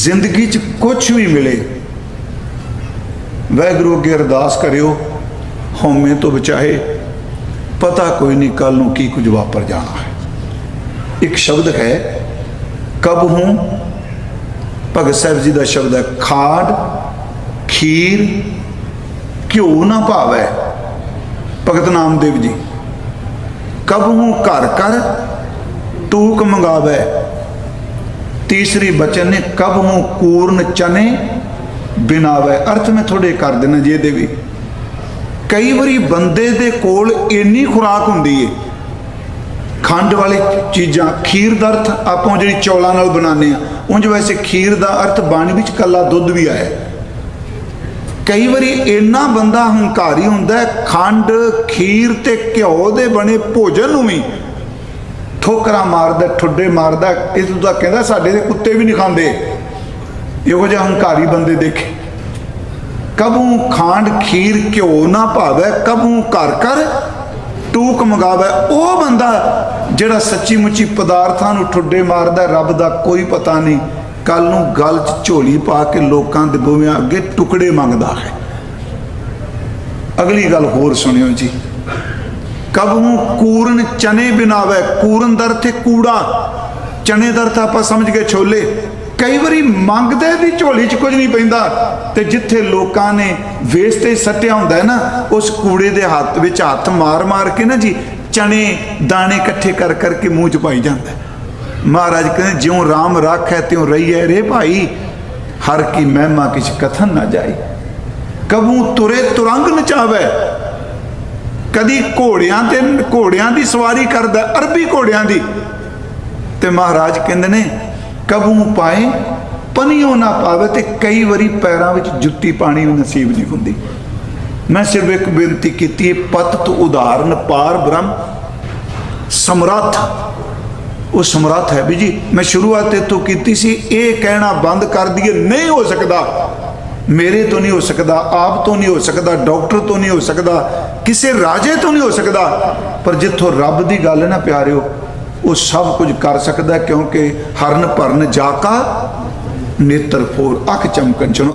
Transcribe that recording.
ਜ਼ਿੰਦਗੀ 'ਚ ਕੁਝ ਵੀ ਮਿਲੇ, ਵਾਹਿਗੁਰੂ ਅੱਗੇ ਅਰਦਾਸ ਕਰਿਓ, ਹਉਮੈ ਤੋਂ ਬਚਾਏ, ਪਤਾ ਕੋਈ ਨਹੀਂ ਕੱਲ ਨੂੰ ਕੀ ਕੁਝ ਵਾਪਰ ਜਾਣਾ ਹੈ। ਇੱਕ ਸ਼ਬਦ ਹੈ, ਕਬ ਹੂੰ? ਭਗਤ ਸਾਹਿਬ ਜੀ ਦਾ ਸ਼ਬਦ ਹੈ ਖਾਡ ਖੀਰ, ਘਿਓ ਨਾ ਭਾਵੈ। ਭਗਤ ਨਾਮਦੇਵ ਜੀ, ਕਬ ਹੂੰ ਘਰ ਕਰ, ਤੂਕ ਮੰਗਾਵੇ। ਤੀਸਰੀ ਬਚਨ ਨੇ, ਕਬ ਹੂੰ ਕੂਰਨ ਚਨੇ ਬਿਨਾਵੇ। ਅਰਥ ਮੈਂ ਥੋੜੇ ਕਰ ਦਿੰਦਾ ਜੇ ਦੇ ਵੀ। ਕਈ ਵਾਰੀ ਬੰਦੇ ਦੇ ਕੋਲ ਇੰਨੀ ਖੁਰਾਕ ਹੁੰਦੀ ਏ, ਖੰਡ ਵਾਲੀ ਚੀਜ਼ਾਂ, ਖੀਰ ਦਾ ਅਰਥ ਆਪਾਂ ਜਿਹੜੀ ਚੌਲਾਂ ਨਾਲ ਬਣਾਉਂਦੇ ਆ ਉਂਝ ਵੈਸੇ ਖੀਰ ਦਾ ਅਰਥ ਬਾਣੀ ਵਿੱਚ ਕੱਲਾ ਦੁੱਧ ਵੀ ਆਇਆ। ਕਈ ਵਾਰੀ ਇੰਨਾ ਬੰਦਾ ਹੰਕਾਰੀ ਹੁੰਦਾ ਖੰਡ, ਖੀਰ ਤੇ ਘਿਓ ਦੇ ਬਣੇ ਭੋਜਨ ਨੂੰ ਵੀ ਠੋਕਰਾਂ ਮਾਰਦਾ, ਠੁੱਡੇ ਮਾਰਦਾ ਇਸ ਤੋਂ ਕਹਿੰਦਾ ਸਾਡੇ ਦੇ ਕੁੱਤੇ ਵੀ ਨਹੀਂ ਖਾਂਦੇ। ਇਹੋ ਜਿਹਾ ਹੰਕਾਰੀ ਬੰਦੇ ਦੇਖੇ। ਕਬੂ ਖਾਂਡ, ਖੀਰ ਘਿਓ ਨਾ ਭਾਵੇ, ਕਬੂ ਘਰ ਕਰ ਟੂਕ ਮੰਗਾਵੇ। ਉਹ ਬੰਦਾ ਜਿਹੜਾ ਸੱਚੀ ਮੁੱਚੀ ਪਦਾਰਥਾਂ ਨੂੰ ਠੁੱਡੇ ਮਾਰਦਾ, ਰੱਬ ਦਾ ਕੋਈ ਪਤਾ ਨਹੀਂ। ਕੱਲ ਨੂੰ ਗਲ 'ਚ ਝੋਲੀ ਪਾ ਕੇ ਲੋਕਾਂ ਦੇ ਬੂਹਿਆਂ ਅੱਗੇ ਟੁਕੜੇ ਮੰਗਦਾ ਹੈ। ਅਗਲੀ ਗੱਲ ਹੋਰ ਸੁਣਿਓ ਜੀ। ਕਬਹੂ ਕੂਰਨ ਚਨੇ ਬਿਨਾਵੇ? ਕੂਰਨ ਦਰ ਤੇ ਕੂੜਾ। ਚਨੇ ਦਰ ਤਾਂ ਆਪਾਂ ਸਮਝ ਗਏ ਛੋਲੇ। ਕਈ ਵਾਰੀ ਮੰਗਦੇ ਵੀ ਝੋਲੀ 'ਚ ਕੁਝ ਨਹੀਂ ਪੈਂਦਾ। ਤੇ ਜਿੱਥੇ ਲੋਕਾਂ ਨੇ ਵੇਸਟੇਜ ਸੱਟਿਆ ਹੁੰਦਾ ਹੈ ਨਾ, ਉਸ ਕੂੜੇ ਦੇ ਹੱਥ ਵਿੱਚ ਹੱਥ ਮਾਰ-ਮਾਰ ਕੇ ਨਾ ਜੀ ਚਣੇ ਦਾਣੇ ਇਕੱਠੇ ਕਰ ਕਰਕੇ ਮੂੰਹ 'ਚ ਪਾਈ ਜਾਂਦਾ ਮਹਾਰਾਜ ਕਹਿੰਦੇ, ਜਿਉਂ ਰਾਮ ਰੱਖ ਹੈ ਤਿਉਂ ਰਹੀਏ ਰੇ ਭਾਈ। ਹਰ ਕੀ ਮਹਿਮਾ ਕਿਛ ਕਥਨ ਨਾ ਜਾਏ। ਕਬੂ ਤੁਰੇ ਤੁਰੰਗ ਨਚਾਵੇ? ਕਦੀ ਘੋੜਿਆਂ ਤੇ, ਘੋੜਿਆਂ ਦੀ ਸਵਾਰੀ ਕਰਦਾ, ਅਰਬੀ ਘੋੜਿਆਂ ਦੀ। ਤੇ ਮਹਾਰਾਜ ਕਹਿੰਦੇ ਨੇ, ਕਬੂ ਪਾਏ, ਪਨੀਓ ਨਾ ਪਾਵੇ ਤੇ ਕਈ ਵਾਰੀ ਪੈਰਾਂ ਵਿੱਚ ਜੁੱਤੀ ਪਾਣੀ ਵੀ ਨਸੀਬ ਨਹੀਂ ਹੁੰਦੀ। ਮੈਂ ਸਿਰਫ ਇੱਕ ਬੇਨਤੀ ਕੀਤੀ ਪਤ ਤੋਂ ਉਦਾਹਰਨ ਪਾਰ ਬ੍ਰਹਮ। ਸਮਰੱਥ। ਉਹ ਸਮਰੱਥ ਹੈ ਵੀ ਜੀ, ਮੈਂ ਸ਼ੁਰੂਆਤ ਤੋਂ ਕੀਤੀ ਸੀ, ਇਹ ਕਹਿਣਾ ਬੰਦ ਕਰ ਦਈਏ, ਨਹੀਂ ਹੋ ਸਕਦਾ। ਮੇਰੇ ਤੋਂ ਨਹੀਂ ਹੋ ਸਕਦਾ, ਆਪ ਤੋਂ ਨਹੀਂ ਹੋ ਸਕਦਾ, ਡਾਕਟਰ ਤੋਂ ਨਹੀਂ ਹੋ ਸਕਦਾ, ਕਿਸੇ ਰਾਜੇ ਤੋਂ ਨਹੀਂ ਹੋ ਸਕਦਾ। ਪਰ ਜਿੱਥੋਂ ਰੱਬ ਦੀ ਗੱਲ ਹੈ ਨਾ ਪਿਆਰਿਓ, ਉਹ ਸਭ ਕੁਝ ਕਰ ਸਕਦਾ ਕਿਉਂਕਿ ਹਰਨ ਭਰਨ ਜਾਕਾ, ਨੇਤਰ ਫੋਰ ਅੱਖ ਚਮਕਣ ਚਨੋ